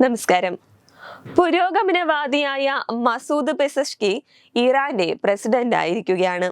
നമസ്കാരം. പുരോഗമനവാദിയായ മസൂദ് പെസഷ്കി ഇറാന്റെ പ്രസിഡന്റ് ആയിരിക്കുകയാണ്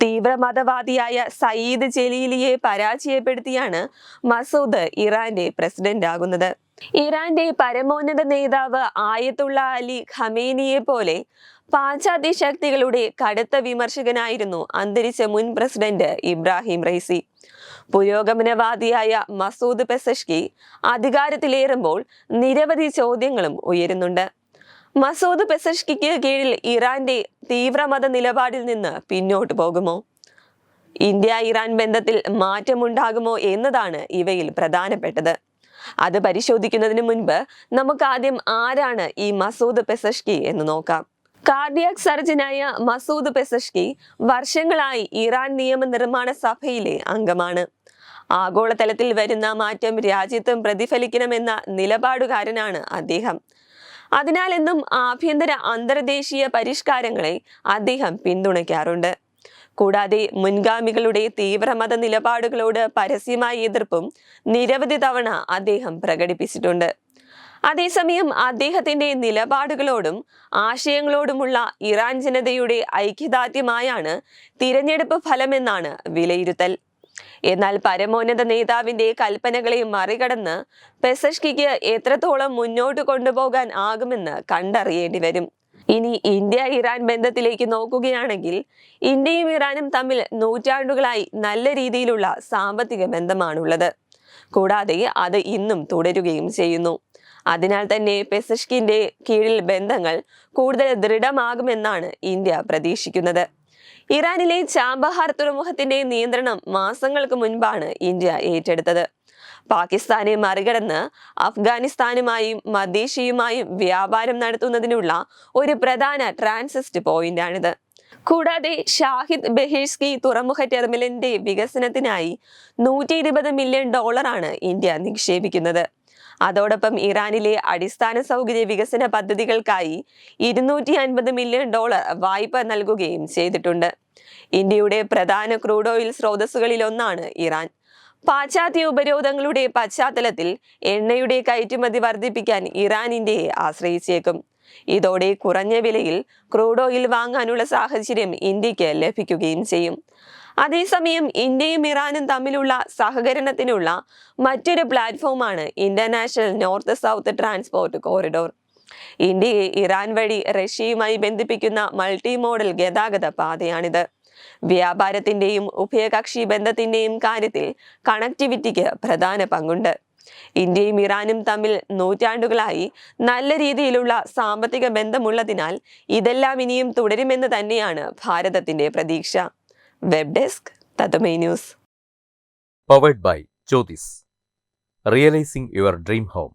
തീവ്രമതവാദിയായ സയ്യിദ് ജലീലിയെ പരാജയപ്പെടുത്തിയാണ് മസൂദ് ഇറാന്റെ പ്രസിഡന്റ് ആകുന്നത് ഇറാന്റെ പരമോന്നത നേതാവ് ആയത്തുള്ള അലി ഖമേനിയെ പോലെ പാശ്ചാത്യ ശക്തികളുടെ കടുത്ത വിമർശകനായിരുന്നു അന്തരിച്ച മുൻ പ്രസിഡന്റ് ഇബ്രാഹിം റൈസി പുരോഗമനവാദിയായ മസൂദ് പെസഷ്കി അധികാരത്തിലേറുമ്പോൾ നിരവധി ചോദ്യങ്ങളും ഉയരുന്നുണ്ട്. മസൂദ് പെസഷ്കിക്ക് കീഴിൽ ഇറാന്റെ തീവ്രമത നിലപാടിൽ നിന്ന് പിന്നോട്ട് പോകുമോ? ഇന്ത്യ ഇറാൻ ബന്ധത്തിൽ മാറ്റമുണ്ടാകുമോ എന്നതാണ് ഇവയിൽ പ്രധാനപ്പെട്ടത്. അത് പരിശോധിക്കുന്നതിന് മുൻപ് നമുക്ക് ആദ്യം ആരാണ് ഈ മസൂദ് പെസഷ്കി എന്ന് നോക്കാം. കാർഡിയാക് സർജനായ മസൂദ് പെസഷ്കി വർഷങ്ങളായി ഇറാൻ നിയമനിർമ്മാണ സഭയിലെ അംഗമാണ്. ആഗോളതലത്തിൽ വരുന്ന മാറ്റം രാജ്യത്തും പ്രതിഫലിക്കണമെന്ന നിലപാടുകാരനാണ് അദ്ദേഹം. അതിനാൽ എന്നും ആഭ്യന്തര അന്തർദേശീയ പരിഷ്കാരങ്ങളെ അദ്ദേഹം പിന്തുണയ്ക്കാറുണ്ട്. കൂടാതെ മുൻഗാമികളുടെ തീവ്രമത നിലപാടുകളോട് പരസ്യമായ എതിർപ്പും നിരവധി തവണ അദ്ദേഹം പ്രകടിപ്പിച്ചിട്ടുണ്ട്. അതേസമയം അദ്ദേഹത്തിന്റെ നിലപാടുകളോടും ആശയങ്ങളോടുമുള്ള ഇറാൻ ജനതയുടെ ഐക്യദാർഢ്യമായാണ് തിരഞ്ഞെടുപ്പ് ഫലമെന്നാണ് വിലയിരുത്തൽ. എന്നാൽ പരമോന്നത നേതാവിന്റെ കൽപ്പനകളെ മറികടന്ന് പെസഷ്കിക്ക് എത്രത്തോളം മുന്നോട്ട് കൊണ്ടുപോകാൻ ആകുമെന്ന് കണ്ടറിയേണ്ടി വരും. ഇനി ഇന്ത്യ ഇറാൻ ബന്ധത്തിലേക്ക് നോക്കുകയാണെങ്കിൽ ഇന്ത്യയും ഇറാനും തമ്മിൽ നൂറ്റാണ്ടുകളായി നല്ല രീതിയിലുള്ള സാമ്പത്തിക ബന്ധമാണുള്ളത്. കൂടാതെ അത് ഇന്നും തുടരുകയും ചെയ്യുന്നു. അതിനാൽ തന്നെ പെസഷ്കിന്റെ കീഴിൽ ബന്ധങ്ങൾ കൂടുതൽ ദൃഢമാകുമെന്നാണ് ഇന്ത്യ പ്രതീക്ഷിക്കുന്നത്. ഇറാനിലെ ചാബഹാർ തുറമുഖത്തിന്റെ നിയന്ത്രണം മാസങ്ങൾക്ക് മുൻപാണ് ഇന്ത്യ ഏറ്റെടുത്തത്. പാകിസ്ഥാനെ മറികടന്ന് അഫ്ഗാനിസ്ഥാനുമായും മധ്യേഷ്യയുമായും വ്യാപാരം നടത്തുന്നതിനുള്ള ഒരു പ്രധാന ട്രാൻസിസ്റ്റ് പോയിന്റാണിത്. കൂടാതെ ഷാഹിദ് ബഹിഷ്കി തുറമുഖ ടെർമിനലിന്റെ വികസനത്തിനായി നൂറ്റി ഇരുപത് മില്യൺ ഡോളറാണ് ഇന്ത്യ നിക്ഷേപിക്കുന്നത്. അതോടൊപ്പം ഇറാനിലെ അടിസ്ഥാന സൗകര്യ വികസന പദ്ധതികൾക്കായി ഇരുന്നൂറ്റി അൻപത് മില്യൺ ഡോളർ വായ്പ നൽകുകയും ചെയ്തിട്ടുണ്ട്. ഇന്ത്യയുടെ പ്രധാന ക്രൂഡ് ഓയിൽ സ്രോതസ്സുകളിൽ ഒന്നാണ് ഇറാൻ. പാശ്ചാത്യ ഉപരോധങ്ങളുടെ പശ്ചാത്തലത്തിൽ എണ്ണയുടെ കയറ്റുമതി വർദ്ധിപ്പിക്കാൻ ഇറാൻ ഇന്ത്യയെ ആശ്രയിച്ചേക്കും. ഇതോടെ കുറഞ്ഞ വിലയിൽ ക്രൂഡ് ഓയിൽ വാങ്ങാനുള്ള സാഹചര്യം ഇന്ത്യയ്ക്ക് ലഭിക്കുകയും ചെയ്യും. അതേസമയം ഇന്ത്യയും ഇറാനും തമ്മിലുള്ള സഹകരണത്തിനുള്ള മറ്റൊരു പ്ലാറ്റ്ഫോമാണ് international north south transport corridor. ഇന്ത്യയെ ഇറാൻ വഴി റഷ്യയുമായി ബന്ധിപ്പിക്കുന്ന മൾട്ടി മോഡൽ ഗതാഗത പാതയാണിത്. വ്യാപാരത്തിന്റെയും ഉഭയകക്ഷി ബന്ധത്തിന്റെയും കാര്യത്തിൽ കണക്ടിവിറ്റിക്ക് പ്രധാന പങ്കുണ്ട്. ഇന്ത്യയും ഇറാനും തമ്മിൽ നൂറ്റാണ്ടുകളായി നല്ല രീതിയിലുള്ള സാമ്പത്തിക ബന്ധമുള്ളതിനാൽ ഇതെല്ലാം ഇനിയും തുടരുമെന്ന് തന്നെയാണ് ഭാരതത്തിന്റെ പ്രതീക്ഷ. Web desk തതുമൈ news. Powered by Jyothis realising your dream home.